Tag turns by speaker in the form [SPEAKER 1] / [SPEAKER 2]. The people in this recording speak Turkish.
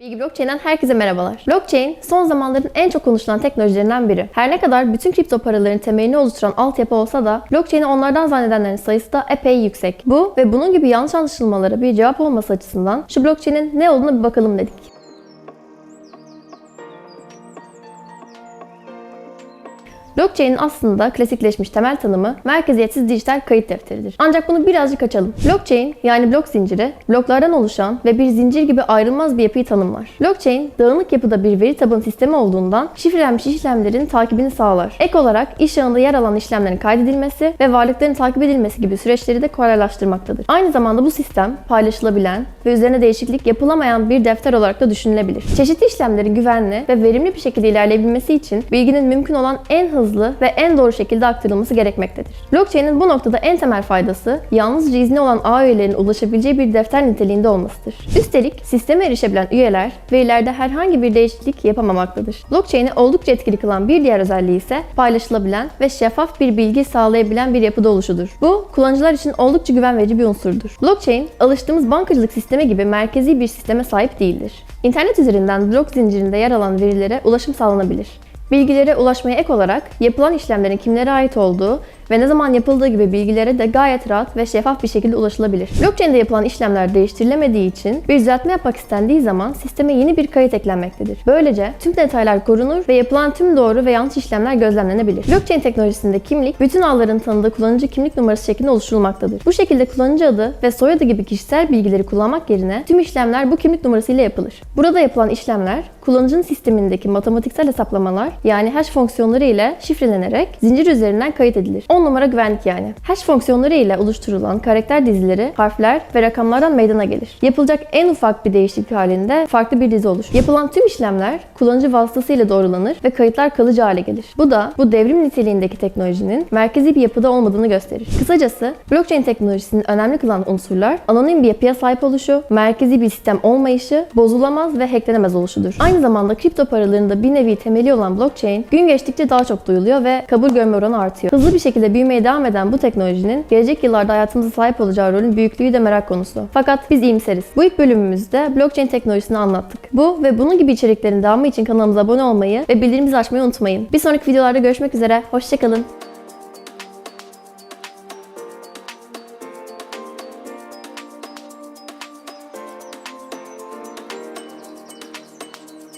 [SPEAKER 1] Bilgi Blockchain'den herkese merhabalar. Blockchain, son zamanların en çok konuşulan teknolojilerinden biri. Her ne kadar bütün kripto paraların temelini oluşturan altyapı olsa da, blockchain'i onlardan zannedenlerin sayısı da epey yüksek. Bu ve bunun gibi yanlış anlaşılmalara bir cevap olması açısından şu blockchain'in ne olduğunu bir bakalım dedik. Blockchain'in aslında klasikleşmiş temel tanımı merkeziyetsiz dijital kayıt defteridir. Ancak bunu birazcık açalım. Blockchain yani blok zinciri, bloklardan oluşan ve bir zincir gibi ayrılmaz bir yapıyı tanımlar. Blockchain, dağınık yapıda bir veri tabanı sistemi olduğundan şifrelenmiş işlemlerin takibini sağlar. Ek olarak iş ağında yer alan işlemlerin kaydedilmesi ve varlıkların takip edilmesi gibi süreçleri de kolaylaştırmaktadır. Aynı zamanda bu sistem paylaşılabilen ve üzerine değişiklik yapılamayan bir defter olarak da düşünülebilir. Çeşitli işlemlerin güvenli ve verimli bir şekilde ilerleyebilmesi için bilginin mümkün olan en hızlı ve en doğru şekilde aktarılması gerekmektedir. Blockchain'in bu noktada en temel faydası yalnızca izni olan ağ üyelerinin ulaşabileceği bir defter niteliğinde olmasıdır. Üstelik sisteme erişebilen üyeler verilerde herhangi bir değişiklik yapamamaktadır. Blockchain'i oldukça etkili kılan bir diğer özelliği ise paylaşılabilen ve şeffaf bir bilgi sağlayabilen bir yapıda oluşudur. Bu kullanıcılar için oldukça güven verici bir unsurdur. Blockchain, alıştığımız bankacılık sistemi gibi merkezi bir sisteme sahip değildir. İnternet üzerinden blok zincirinde yer alan verilere ulaşım sağlanabilir. Bilgilere ulaşmaya ek olarak yapılan işlemlerin kimlere ait olduğu ve ne zaman yapıldığı gibi bilgilere de gayet rahat ve şeffaf bir şekilde ulaşılabilir. Blockchain'de yapılan işlemler değiştirilemediği için bir düzeltme yapmak istendiği zaman sisteme yeni bir kayıt eklenmektedir. Böylece tüm detaylar korunur ve yapılan tüm doğru ve yanlış işlemler gözlemlenebilir. Blockchain teknolojisinde kimlik, bütün ağların tanıdığı kullanıcı kimlik numarası şeklinde oluşturulmaktadır. Bu şekilde kullanıcı adı ve soyadı gibi kişisel bilgileri kullanmak yerine tüm işlemler bu kimlik numarası ile yapılır. Burada yapılan işlemler kullanıcının sistemindeki matematiksel hesaplamalar yani hash fonksiyonları ile şifrelenerek zincir üzerinden kayıt edilir. 10 numara güvenlik yani. Hash fonksiyonları ile oluşturulan karakter dizileri, harfler ve rakamlardan meydana gelir. Yapılacak en ufak bir değişiklik halinde farklı bir dizi oluşur. Yapılan tüm işlemler kullanıcı vasıtasıyla doğrulanır ve kayıtlar kalıcı hale gelir. Bu da bu devrim niteliğindeki teknolojinin merkezi bir yapıda olmadığını gösterir. Kısacası blockchain teknolojisinin önemli kılan unsurlar anonim bir yapıya sahip oluşu, merkezi bir sistem olmayışı, bozulamaz ve hacklenemez oluşudur. Aynı zamanda kripto paralarında bir nevi temeli olan blockchain gün geçtikçe daha çok duyuluyor ve kabul görme oranı artıyor. Hızlı bir şekilde büyümeye devam eden bu teknolojinin gelecek yıllarda hayatımıza sahip olacağı rolün büyüklüğü de merak konusu. Fakat biz iyimseriz. Bu ilk bölümümüzde blockchain teknolojisini anlattık. Bu ve bunun gibi içeriklerin devamı için kanalımıza abone olmayı ve bildirimimizi açmayı unutmayın. Bir sonraki videolarda görüşmek üzere. Hoşçakalın.